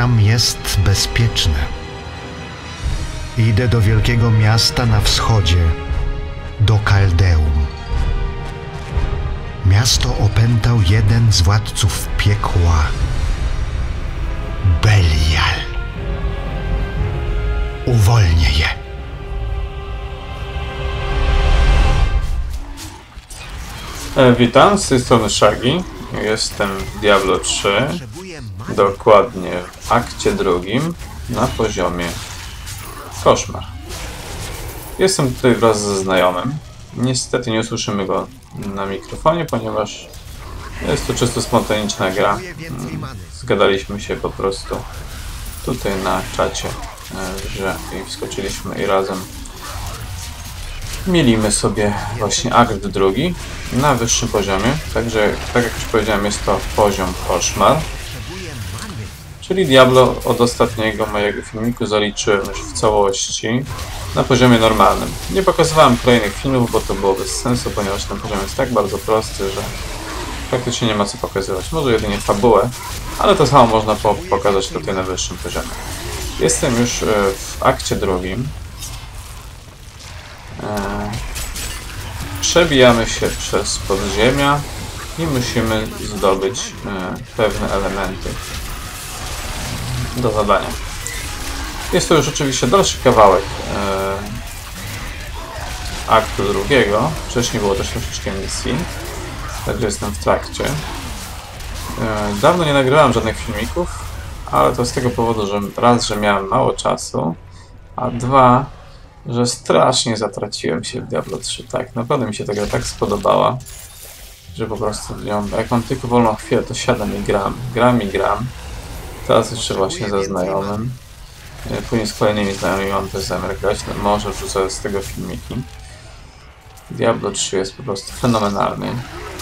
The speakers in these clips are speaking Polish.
Tristram jest bezpieczne. Idę do wielkiego miasta na wschodzie, do Kaldeum. Miasto opętał jeden z władców piekła, Belial. Uwolnię je. E, witam, z tej strony Shaggy. Jestem Diablo 3, dokładnie w akcie drugim, na poziomie Koszmar. Jestem tutaj wraz ze znajomym. Niestety nie usłyszymy go na mikrofonie, ponieważ jest to czysto spontaniczna gra. Zgadaliśmy się po prostu tutaj na czacie, że i wskoczyliśmy i razem Mielimy sobie właśnie akt drugi na wyższym poziomie. Także, tak jak już powiedziałem, jest to poziom koszmar. Czyli Diablo od ostatniego mojego filmiku zaliczyłem już w całości na poziomie normalnym. Nie pokazywałem kolejnych filmów, bo to było bez sensu, ponieważ ten poziom jest tak bardzo prosty, że praktycznie nie ma co pokazywać. Może jedynie fabułę, ale to samo można po pokazać tutaj na wyższym poziomie. Jestem już e, w akcie drugim. E, Przebijamy się przez podziemia i musimy zdobyć e, pewne elementy do zadania. Jest to już oczywiście dalszy kawałek e, aktu drugiego. Wcześniej było też troszeczkę misji, także jestem w trakcie. E, dawno nie nagrywałem żadnych filmików, ale to z tego powodu, że raz, że miałem mało czasu, a dwa, że strasznie zatraciłem się w Diablo 3. Tak, naprawdę mi się ta gra tak spodobała, że po prostu jak mam tylko wolną chwilę, to siadam i gram. Gram i gram. Teraz jeszcze właśnie ze znajomym. E, Później z kolejnymi znajomymi mam też zamiar grać. No, może wrzucę z tego filmiki. Diablo 3 jest po prostu fenomenalny.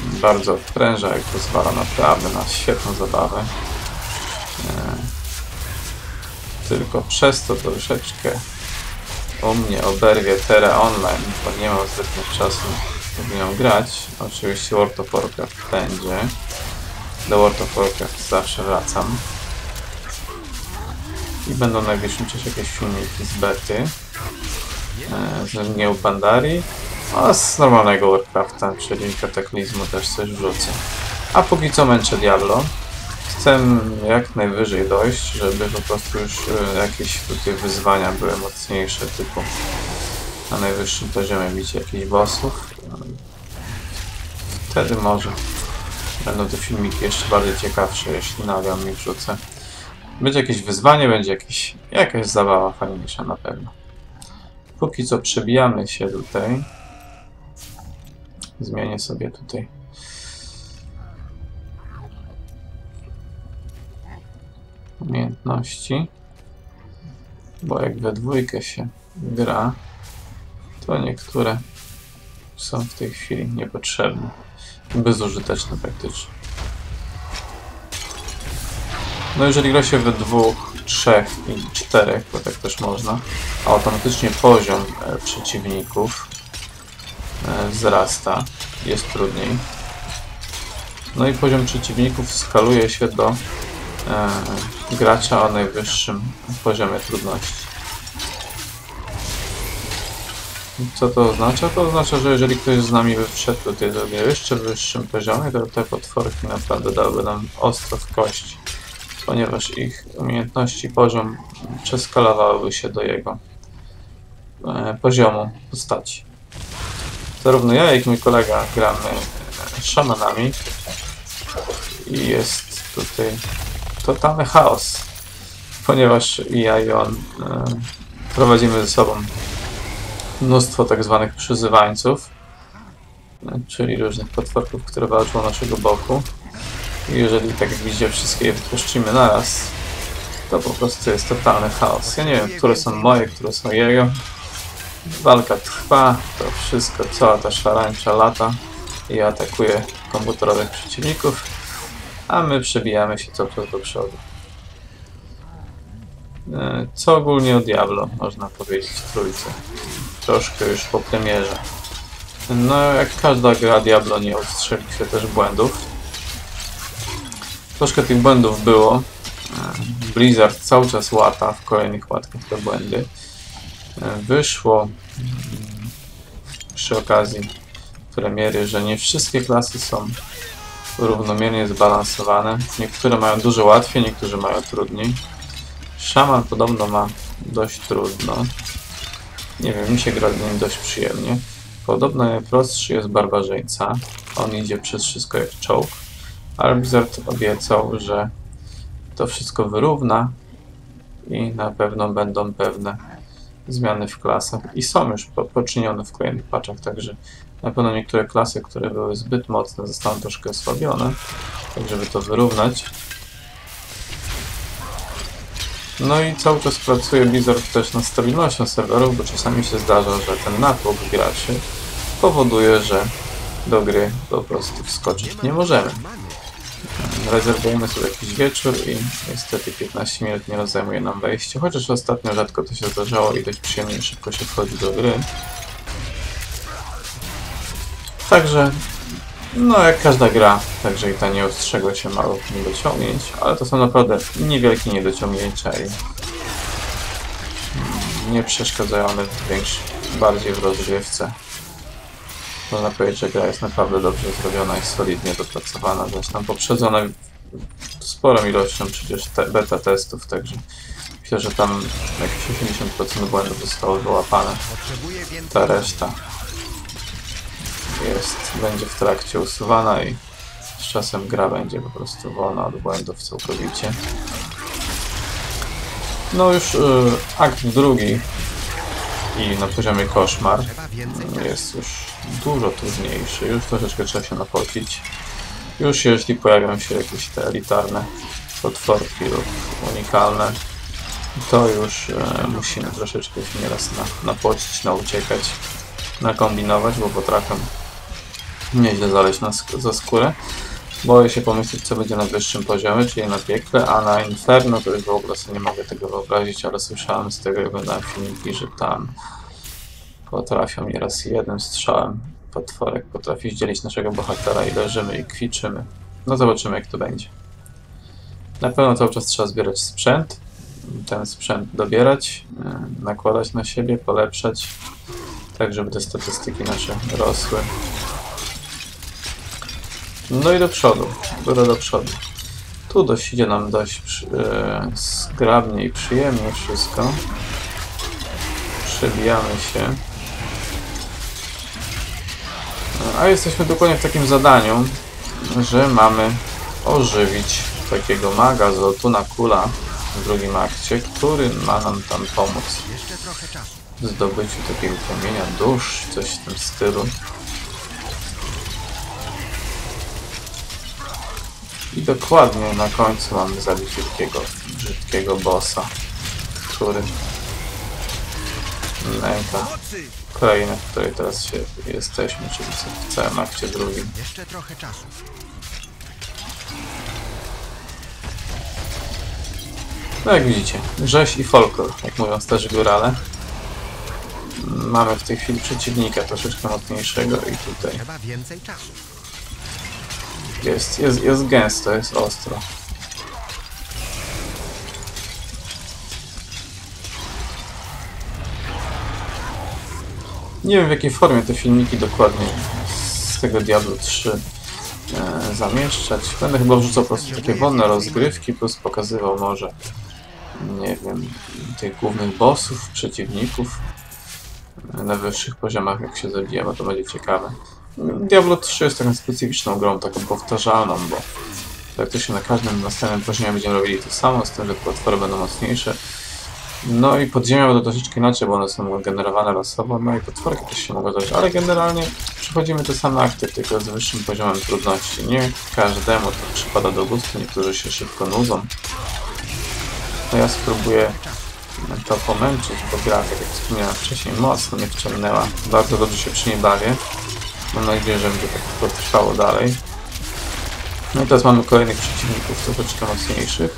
Bardzo pręża, jak pozwala naprawdę na świetną zabawę. E, Tylko przez to troszeczkę u mnie oberwie Terra Online, bo nie mam zbytnio czasu, żeby nią grać. Oczywiście World of Warcraft będzie. Do World of Warcraft zawsze wracam. I będą w najbliższym czasie jakieś filmiki z bety. E, z Mgieł Pandarii. A z normalnego Warcrafta, czyli Kataklizmu też coś wrzucę. A póki co męczę Diablo. Chcę jak najwyżej dojść, żeby po prostu już e, jakieś tutaj wyzwania były mocniejsze, typu na najwyższym poziomie bić jakichś bossów. Wtedy może będą te filmiki jeszcze bardziej ciekawsze, jeśli nagram mi wrzucę. Będzie jakieś wyzwanie, będzie jakieś, jakaś zabawa fajniejsza na pewno. Póki co przebijamy się tutaj. Zmienię sobie tutaj umiejętności. Bo jak we dwójkę się gra, to niektóre są w tej chwili niepotrzebne. Bezużyteczne praktycznie. No jeżeli gra się we dwóch, trzech i czterech, bo tak też można, automatycznie poziom e, przeciwników e, wzrasta, jest trudniej. No i poziom przeciwników skaluje się do e, gracza o najwyższym poziomie trudności. Co to oznacza? To oznacza, że jeżeli ktoś z nami by wszedł tutaj do jeszcze wyższym poziomie, to te potworki naprawdę dałyby nam ostro w kości, ponieważ ich umiejętności poziom przeskalowałyby się do jego e, poziomu postaci. Zarówno ja, jak i mój kolega gramy szamanami i jest tutaj totalny chaos, ponieważ ja i on e, prowadzimy ze sobą mnóstwo tak zwanych przyzywańców, e, czyli różnych potworków, które walczą naszego boku. Jeżeli tak jak widzicie wszystkie je wytłuszczymy naraz, to po prostu jest totalny chaos. Ja nie wiem, które są moje, które są jego. Walka trwa, to wszystko, cała ta szarańcza lata i atakuje komputerowych przeciwników a my przebijamy się cały czas do przodu. E, Co ogólnie o Diablo, można powiedzieć, trójce. Troszkę już po premierze. No, jak każda gra Diablo nie odstrzeli się też błędów. Troszkę tych błędów było, E, Blizzard cały czas łata w kolejnych łatkach te błędy. E, Wyszło mm, przy okazji premiery, że nie wszystkie klasy są równomiernie zbalansowane. Niektóre mają dużo łatwiej, niektórzy mają trudniej. Szaman podobno ma dość trudno. Nie wiem, mi się gra nim dość przyjemnie. Podobno najprostszy jest barbarzyńca. On idzie przez wszystko jak czołg. Ale Blizzard obiecał, że to wszystko wyrówna i na pewno będą pewne zmiany w klasach i są już po, poczynione w kolejnych patchach, także na pewno niektóre klasy, które były zbyt mocne zostaną troszkę osłabione, tak żeby to wyrównać. No i cały czas pracuje Blizzard też nad stabilnością serwerów, bo czasami się zdarza, że ten natłok graczy powoduje, że do gry po prostu wskoczyć nie możemy. Rezerwujemy sobie jakiś wieczór i niestety 15 minut nie zajmuje nam wejście, chociaż ostatnio rzadko to się zdarzało i dość przyjemnie szybko się wchodzi do gry. Także, no jak każda gra, także i ta nie ostrzegła się małych niedociągnięć, ale to są naprawdę niewielkie niedociągnięcia i nie przeszkadzają one większy, bardziej w rozgrywce. Można powiedzieć, że gra jest naprawdę dobrze zrobiona i solidnie dopracowana, zresztą poprzedzona sporą ilością przecież te beta testów, także myślę, że tam jakieś 80% błędów zostało wyłapane. Ta reszta jest, będzie w trakcie usuwana i z czasem gra będzie po prostu wolna od błędów całkowicie. No już y, akt drugi i na poziomie koszmar jest już dużo trudniejszy, już troszeczkę trzeba się napocić. Już jeśli pojawią się jakieś te elitarne potworki lub unikalne, to już e, musimy troszeczkę się nieraz na, napocić, nauciekać, nakombinować, bo potrafią nieźle zaleźć na sk za skórę. Boję się pomyśleć, co będzie na wyższym poziomie, czyli na piekle, a na Inferno to już w ogóle sobie nie mogę tego wyobrazić, ale słyszałem z tego, jak oglądałem filmiki, że tam potrafią nieraz jednym strzałem potworek potrafi zdzielić naszego bohatera i leżymy i kwiczymy. No zobaczymy, jak to będzie. Na pewno cały czas trzeba zbierać sprzęt, ten sprzęt dobierać, nakładać na siebie, polepszać, tak żeby te statystyki nasze rosły. No i do przodu, góra do przodu. Tu dość idzie nam dość przy, yy, zgrabnie i przyjemnie wszystko. Przebijamy się. A jesteśmy dokładnie w takim zadaniu, że mamy ożywić takiego maga z Lotuna Kula w drugim akcie, który ma nam tam pomóc w zdobyciu takiego kamienia dusz, coś w tym stylu. I dokładnie na końcu mamy zabić wielkiego, brzydkiego bossa, który nęka krainę, w której teraz się jesteśmy, czyli w całym akcie drugim. Jeszcze trochę czasu. No jak widzicie, rzeź i folklor, jak mówią starzy górale. Mamy w tej chwili przeciwnika troszeczkę mocniejszego i tutaj Trzeba więcej czasu. Jest, jest, jest gęsto, jest ostro. Nie wiem w jakiej formie te filmiki dokładnie z tego Diablo 3 e, zamieszczać. Będę chyba wrzucał po prostu takie wolne rozgrywki, plus pokazywał może, nie wiem, tych głównych bossów, przeciwników e, na wyższych poziomach, jak się zabija, bo to będzie ciekawe. Diablo 3 jest taką specyficzną grą, taką powtarzalną, bo praktycznie na każdym następnym poziomie będziemy robili to samo, z tym, że platformy będą mocniejsze. No i podziemia będą troszeczkę inaczej, bo one są generowane losowo, no i potworki też się mogą dać, ale generalnie przechodzimy te same akty, tylko z wyższym poziomem trudności. Nie każdemu to przypada do gustu, niektórzy się szybko nudzą. No ja spróbuję to pomęczyć, bo gra, tak jak wspomniałem wcześniej, mocno mnie wciągnęła. Bardzo dobrze się przy niej bawię. Mam nadzieję, że będzie tak to trwało dalej. No i teraz mamy kolejnych przeciwników, troszeczkę mocniejszych.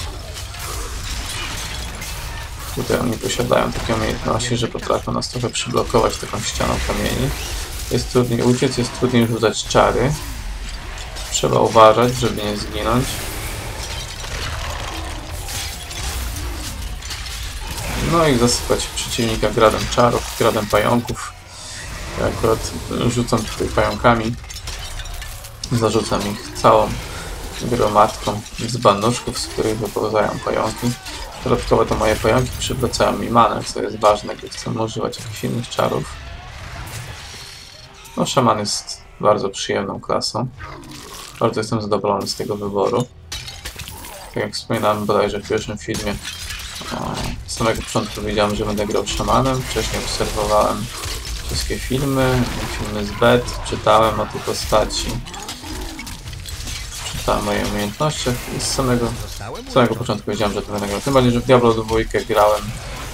Tutaj oni posiadają takie umiejętności, że potrafią nas trochę przyblokować taką ścianą kamieni. Jest trudniej uciec, jest trudniej rzucać czary. Trzeba uważać, żeby nie zginąć. No i zasypać przeciwnika gradem czarów, gradem pająków. Ja akurat rzucam tutaj pająkami. Zarzucam ich całą gromadką z banuszków, z których wypełzają pająki. Dodatkowo to moje pająki przywracają mi manę, co jest ważne, gdy chcę używać jakichś innych czarów. No, szaman jest bardzo przyjemną klasą. Bardzo jestem zadowolony z tego wyboru. Tak jak wspominałem bodajże w pierwszym filmie, o, z samego początku wiedziałem, że będę grał szamanem. Wcześniej obserwowałem wszystkie filmy, filmy z bet, czytałem o tej postaci. Czytałem o jej umiejętnościach i z samego, z samego początku wiedziałem, że to będę grał. Tym bardziej, że w Diablo 2 grałem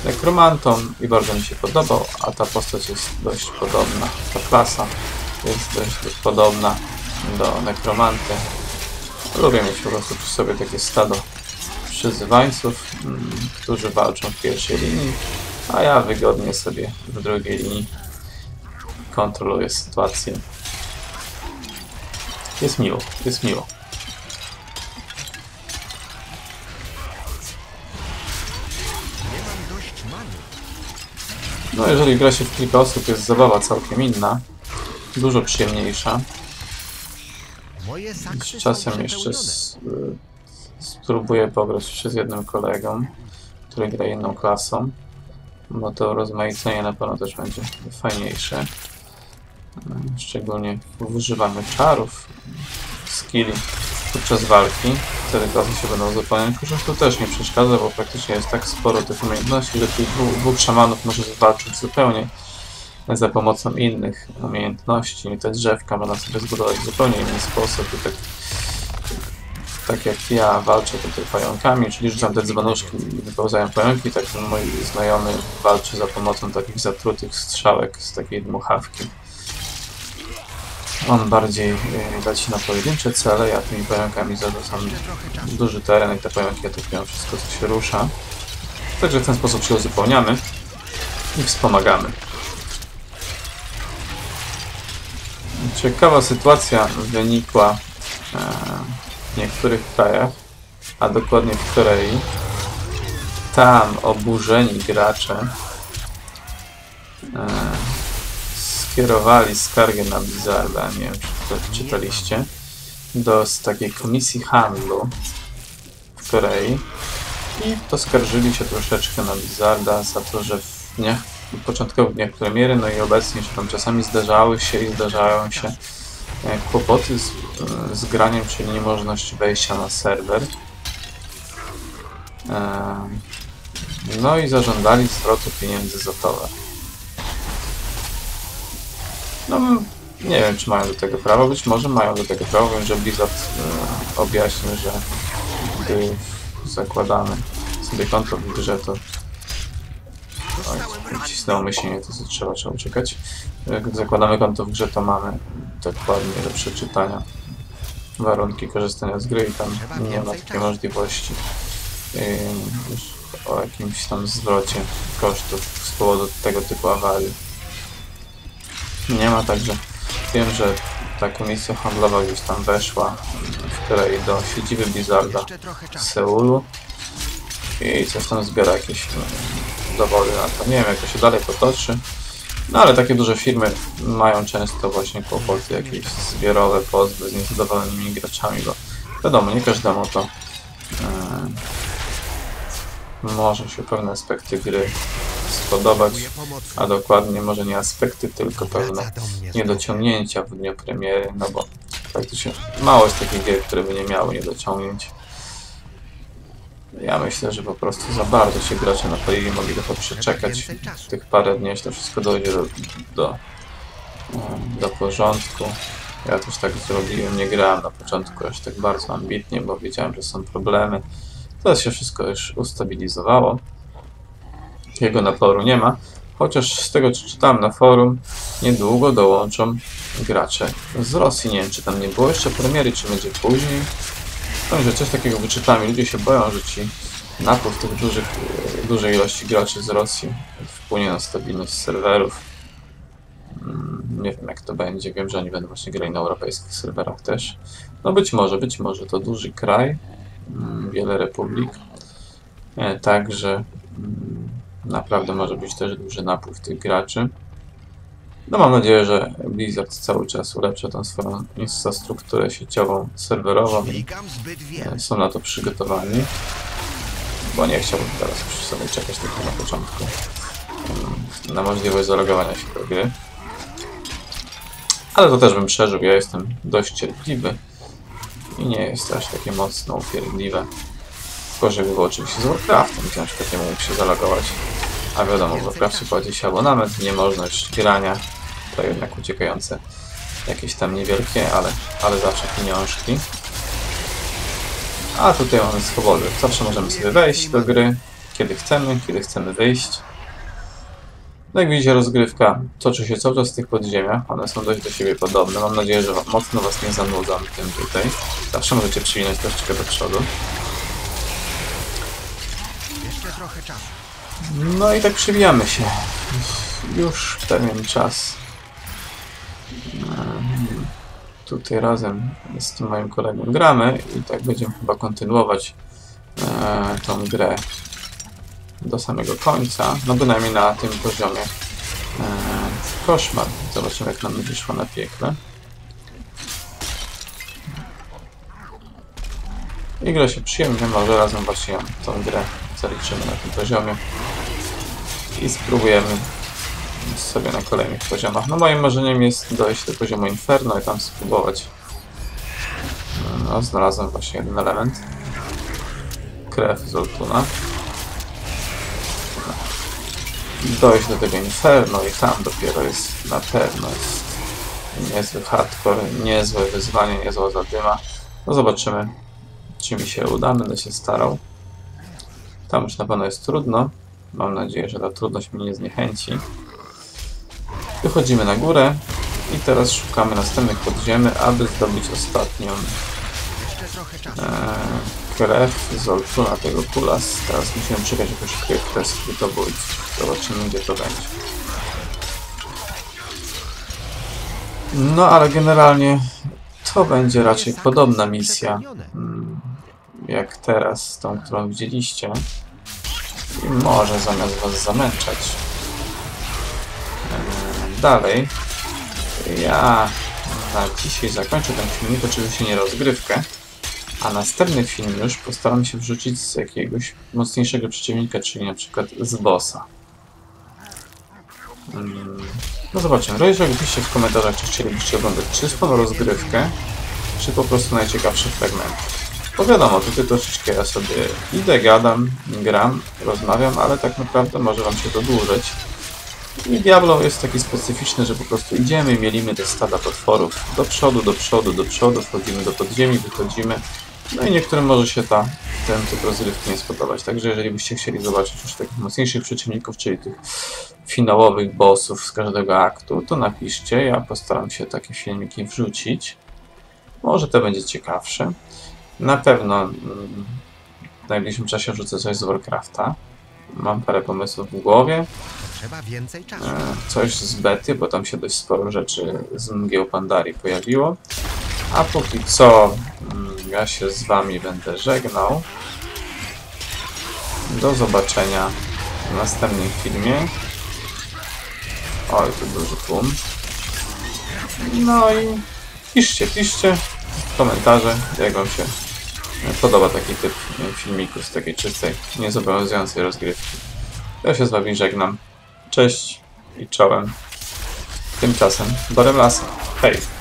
nekromantą i bardzo mi się podobał, a ta postać jest dość podobna, ta klasa jest dość, dość podobna do nekromanty. Lubię mieć po prostu przy sobie takie stado przyzywańców, mm, którzy walczą w pierwszej linii, a ja wygodnie sobie w drugiej linii kontroluję sytuację. Jest miło, jest miło. No jeżeli gra się w kilka osób, jest zabawa całkiem inna. Dużo przyjemniejsza. Saksy Czasem jeszcze y, spróbuję pograć jeszcze z jednym kolegą, który gra inną klasą, bo to rozmaicenie na pewno też będzie fajniejsze. Szczególnie w używaniu czarów, skilli podczas walki. Wtedy klasy się będą uzupełniać, chociaż to też nie przeszkadza, bo praktycznie jest tak sporo tych umiejętności, że tych dwóch, dwóch szamanów może walczyć zupełnie za pomocą innych umiejętności. I te drzewka można sobie zbudować w zupełnie inny sposób. I tak, tak jak ja walczę tutaj pająkami, czyli rzucam te dzbanuszki i wypełzają pająki, tak mój znajomy walczy za pomocą takich zatrutych strzałek z takiej dmuchawki. On bardziej y, leci na pojedyncze cele, ja tymi pająkami zarzucam duży teren i te pająki atakują wszystko, co się rusza. Także w ten sposób się uzupełniamy i wspomagamy. Ciekawa sytuacja wynikła e, w niektórych krajach, a dokładnie w Korei. Tam oburzeni gracze e, skierowali skargę na Blizzarda, nie wiem czy to czytaliście, do takiej komisji handlu w Korei i poskarżyli się troszeczkę na Blizzarda za to, że w dniach, w początkowych dniach premiery, no i obecnie, że tam czasami zdarzały się i zdarzają się e, kłopoty z, e, z graniem, czyli niemożność wejścia na serwer. E, No i zażądali zwrotu pieniędzy za towar. No, nie wiem, czy mają do tego prawo. Być może mają do tego prawo. Wiem, że Blizzard e, objaśnił, że gdy zakładamy sobie konto w grze, to Oj, wcisnęło myślenie, to co trzeba, trzeba uciekać. Gdy zakładamy konto w grze, to mamy dokładnie do przeczytania warunki korzystania z gry i tam nie ma takiej możliwości yy, o jakimś tam zwrocie kosztów z powodu tego typu awarii. Nie ma także. Wiem, że ta komisja handlowa gdzieś tam weszła w Korei do siedziby Blizzarda w. Seulu i coś tam zbiera jakieś e, dowody na to. Nie wiem, jak to się dalej potoczy. No ale takie duże firmy mają często właśnie kłopoty jakieś zbiorowe, pozwy z niezadowolonymi graczami, bo wiadomo, nie każdemu to e, może się pewne aspekty gry spodobać, a dokładnie może nie aspekty, tylko pewne niedociągnięcia w dniu premiery, no bo praktycznie mało jest takich gier, które by nie miały niedociągnięć. Ja myślę, że po prostu za bardzo się gracze napalili, mogli trochę przeczekać tych parę dni, aż to wszystko dojdzie do, do, do porządku. Ja też tak zrobiłem, nie grałem na początku aż tak bardzo ambitnie, bo wiedziałem, że są problemy. Teraz się wszystko już ustabilizowało. Jego naporu nie ma, chociaż z tego co czytałem na forum, niedługo dołączą gracze z Rosji. Nie wiem, czy tam nie było jeszcze premiery, czy będzie później. Powiem, że coś takiego wyczytałem ludzie się boją, że ci napływ tych dużych, dużej ilości graczy z Rosji wpłynie na stabilność serwerów. Mm, Nie wiem jak to będzie. Wiem, że oni będą właśnie grali na europejskich serwerach też. No być może, być może. To duży kraj, mm, wiele republik. E, Także mm, Naprawdę może być też duży napływ tych graczy. No mam nadzieję, że Blizzard cały czas ulepsza tą swoją infrastrukturę sieciową, serwerową i e, są na to przygotowani. Bo nie chciałbym teraz przy sobie czekać tylko na początku mm, na możliwość zalogowania się do gry. Ale to też bym przeżył, ja jestem dość cierpliwy i nie jest aż takie mocno upierdliwe. Gorzej by było oczywiście z Warcraftem, gdzie na przykład nie mógł się zalogować. A wiadomo, w Warcrafcie płaci się abonament, niemożność grania, to jednak uciekające jakieś tam niewielkie, ale, ale zawsze pieniążki. A tutaj mamy swobodę. Zawsze możemy sobie wejść do gry, kiedy chcemy, kiedy chcemy wyjść. No jak widzicie, rozgrywka toczy się cały czas w tych podziemiach. One są dość do siebie podobne. Mam nadzieję, że mocno Was nie zanudzam tym tutaj. Zawsze możecie przywinąć troszeczkę do przodu. Jeszcze trochę czasu. No i tak przywijamy się. Już pewien czas. Em, Tutaj razem z tym moim kolegą gramy i tak będziemy chyba kontynuować e, tą grę do samego końca. No bynajmniej na tym poziomie e, koszmar. Zobaczymy jak nam będzie szło na piekle. I gra się przyjemnie, może razem właśnie tą grę zaliczymy na tym poziomie i spróbujemy sobie na kolejnych poziomach. No moim marzeniem jest dojść do poziomu Inferno i tam spróbować. No, znalazłem właśnie jeden element. Krew z Oltuna. Dojść do tego Inferno i tam dopiero jest na pewno jest niezły hardcore, niezłe wyzwanie, niezła zadyma. No zobaczymy, czy mi się uda, będę się starał. Tam już na pewno jest trudno. Mam nadzieję, że ta trudność mnie nie zniechęci. Wychodzimy na górę i teraz szukamy następnych podziemy, aby zdobyć ostatnią e, krew z Oltuna tego Kulas. Teraz musimy czekać jakąś kryptę skrytobójców. Zobaczymy gdzie to będzie. No ale generalnie to będzie raczej podobna misja jak teraz, tą którą widzieliście. I może zamiast was zamęczać. E, dalej. Ja na dzisiaj zakończę ten filmik, oczywiście nie rozgrywkę. A następny film już postaram się wrzucić z jakiegoś mocniejszego przeciwnika, czyli na przykład z bossa. Mm, No zobaczymy. Rozejrzeć piszcie w komentarzach, czy chcielibyście oglądać czystą rozgrywkę, czy po prostu najciekawsze fragmenty. Bo wiadomo, tutaj troszeczkę ja sobie idę, gadam, gram, rozmawiam, ale tak naprawdę może Wam się to dłużyć. I Diablo jest taki specyficzny, że po prostu idziemy, mielimy te stada potworów do przodu, do przodu, do przodu, wchodzimy do podziemi, wychodzimy. No i niektórym może się ta, ten typ rozrywki nie spodobać. Także jeżeli byście chcieli zobaczyć już takich mocniejszych przeciwników, czyli tych finałowych bossów z każdego aktu, to napiszcie. Ja postaram się takie filmiki wrzucić. Może to będzie ciekawsze. Na pewno mm, w najbliższym czasie wrzucę coś z Warcrafta. Mam parę pomysłów w głowie. Trzeba więcej czasu. E, coś z bety, bo tam się dość sporo rzeczy z mgieł Pandari pojawiło. A póki co mm, ja się z wami będę żegnał. Do zobaczenia w następnym filmie. Oj, tu duży tłum. No i piszcie, piszcie komentarze, jak wam się podoba taki typ filmiku z takiej czystej, niezobowiązującej rozgrywki. Ja się z wami żegnam. Cześć i czołem. Tymczasem Borem Lasa. Hej!